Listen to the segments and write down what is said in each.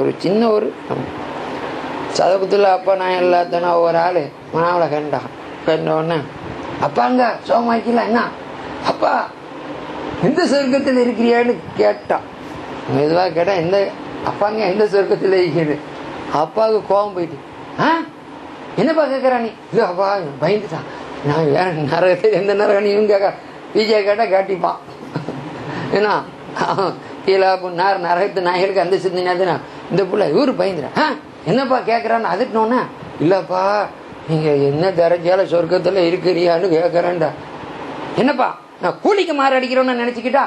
ஒரு சின்ன ஒரு சதபத்துல அப்பா நான் எல்லாத்தனா ஒரு ஆள். மனாவில் கண்டான். கண்ட உடனே அப்பாங்க சோமாக்கில என்ன? அப்பா எந்த சொர்க்கத்தில் இருக்கிறியான்னு கேட்டான். மெதுவாக கேட்டால் எந்த அப்பாங்க எந்த சொர்க்கத்தில் இருக்கிறது? அப்பாவுக்கு கோபம் போயிட்டு ஆ? என்னப்பா கேட்குறா நீ? இது அப்பா பயந்துட்டான். நான் வேற நரகத்தில் எந்த நரகனையும் கேட்க விஜய் கேட்டால் காட்டிப்பான். ஏன்னா கீழே புன்னார் நரகத்து நாய்களுக்கு அந்த சிந்தனை இந்த புள்ள இவரு பயந்துறேன் ஆ என்னப்பா கேட்குறான்னு அதட்டினோன்னே இல்லைப்பா நீங்கள் என்ன தரஞ்சால சொர்க்கத்தில் இருக்கிறியான்னு கேட்குறேன்டா என்னப்பா நான் கூலிக்கு மாறு அடிக்கிறோன்னு நினச்சிக்கிட்டா?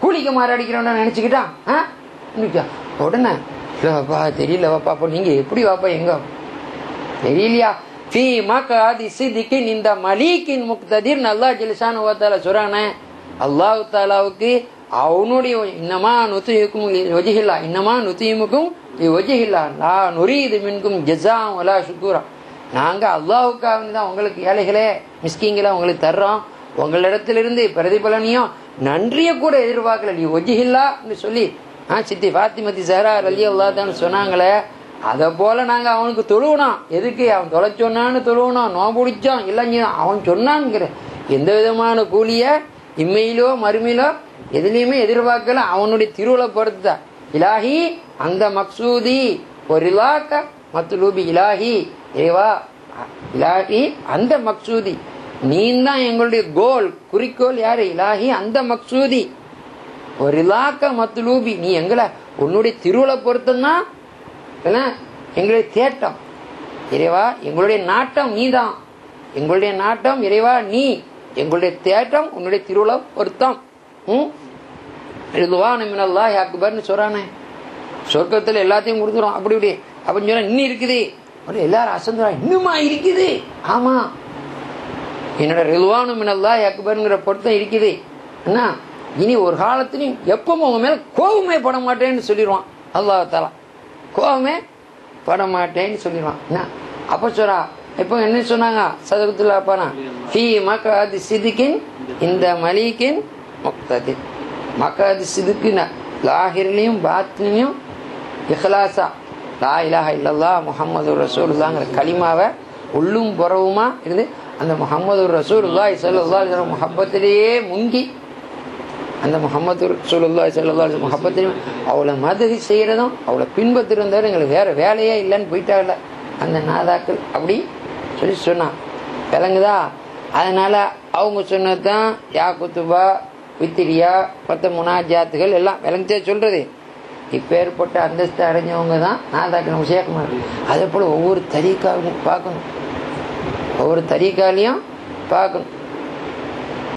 கூலிக்கு மாறு அடிக்கிறோன்னு நினச்சிக்கிட்டா? ஆ இன்னைக்கா உடனே இல்லைப்பா தெரியலவாப்பா அப்போ நீங்கள் எப்படி வாப்பா எங்க? தெரியலையா? ஃபீ மகாதி சிதிக்கின் இந்த மலீக்கின் முக்ததிர் நல்லா ஜிலிசான ஓத்தால சொல்றானே அல்லாஹு தாலாவுக்கு அவனுடைய இன்னமா நுத்தியுக்கும் ஒஜிஹில்லா இன்னமா நுத்தியுமுக்கும் ஒஜிஹில்லா லா நுரீது மின்கும் ஜெஸா ஒலா சுக்கூரா நாங்க அல்லாஹுக்காக தான் உங்களுக்கு ஏழைகளே மிஸ்கிங்களா உங்களுக்கு தர்றோம். உங்களிடத்திலிருந்து பிரதிபலனையும் நன்றிய கூட எதிர்பார்க்கல. நீ ஒஜிஹில்லான்னு சொல்லி ஆ சித்தி பாத்திமதி சஹரா அலி அல்லாதான்னு சொன்னாங்களே அதை போல நாங்க அவனுக்கு தொழுவணும் எதுக்கு? அவன் தொலைச்சொன்னான்னு தொழுவணும் நோ பிடிச்சோம் இல்லைங்க அவன் சொன்னான்ங்கிற. எந்த விதமான கூலியை இம்மையிலோ மறுமையிலோ எதுலையுமே எதிர்பார்க்கல. அவனுடைய திருவிழா பொறுத்து இலாஹி அந்த மக்சூதி ஒரு இலாக்க மத்துலூபி இலாஹி. ஏவா இலாஹி அந்த மக்சூதி. நீ தான் எங்களுடைய கோல் குறிக்கோள் யாரு? இலாஹி அந்த மக்சூதி. ஒரு இலாக்க மத்துலூபி நீ எங்களை உன்னுடைய திருவிழா பொறுத்துன்னா எங்களுடைய தேட்டம். இறைவா எங்களுடைய நாட்டம் நீ தான் எங்களுடைய நாட்டம் இறைவா நீ. எங்களுடைய தேட்டம் உன்னுடைய திருவிழா பொருத்தம். ம் மினல்லா அக்பர்னு சொல்றானே. சொர்க்கத்தில் எல்லாத்தையும் கொடுத்துரும் அப்படி இப்படி. அப்படின்னு சொன்னா இன்னும் இருக்குது. எல்லாரும் அசந்துறாங்க இன்னுமா இருக்குது? ஆமா. என்னோட ரில்வானு மினல்லா அக்பருங்கிற பொருத்தம் இருக்குது. என்ன? இனி ஒரு காலத்திலையும் எப்பவும் உங்க மேல கோபமே பட மாட்டேன்னு சொல்லிடுவான். அல்லாஹ் கோபமே பட மாட்டேன்னு சொல்லிடுவான். என்ன? அப்ப சொல்றா இப்போ என்ன சொன்னாங்க? சதகுத்துல்லா அப்பானா ஃபீ மக்காதி சிதிக்கின் இந்த மலிக்கின் முக்ததி மக்காதி சிதுக்குன லாஹிர்லையும் பாத்லையும் இஹ்லாசா லா இலாஹ இல்லல்லா முகமது ரசூல்லாங்கிற களிமாவை உள்ளும் புறவுமா இருந்து அந்த முகமது ரசூல்லா இசல்லா முகப்பத்திலேயே முங்கி அந்த முகமது ரசூல்லா இசல்லா முகப்பத்திலேயும் அவளை மதகி செய்யறதும் அவளை பின்பற்றுறதும் எங்களுக்கு வேற வேலையே இல்லைன்னு போயிட்டாங்கல்ல அந்த நாதாக்கள் அப்படி சொல்லி சொன்னான். விளங்குதா? அதனால அவங்க சொன்னதுதான் யா குத்துபா வித்திரியா மற்ற முனாஜாத்துகள் எல்லாம் விளங்கிட்டே சொல்றது. இப்போ ஏற்பட்ட அந்தஸ்து அடைஞ்சவங்க தான் நான் நம்ம சேர்க்கணும் அதே போல் ஒவ்வொரு தறிக்காவும் பார்க்கணும். ஒவ்வொரு தறிக்காலையும் பார்க்கணும்.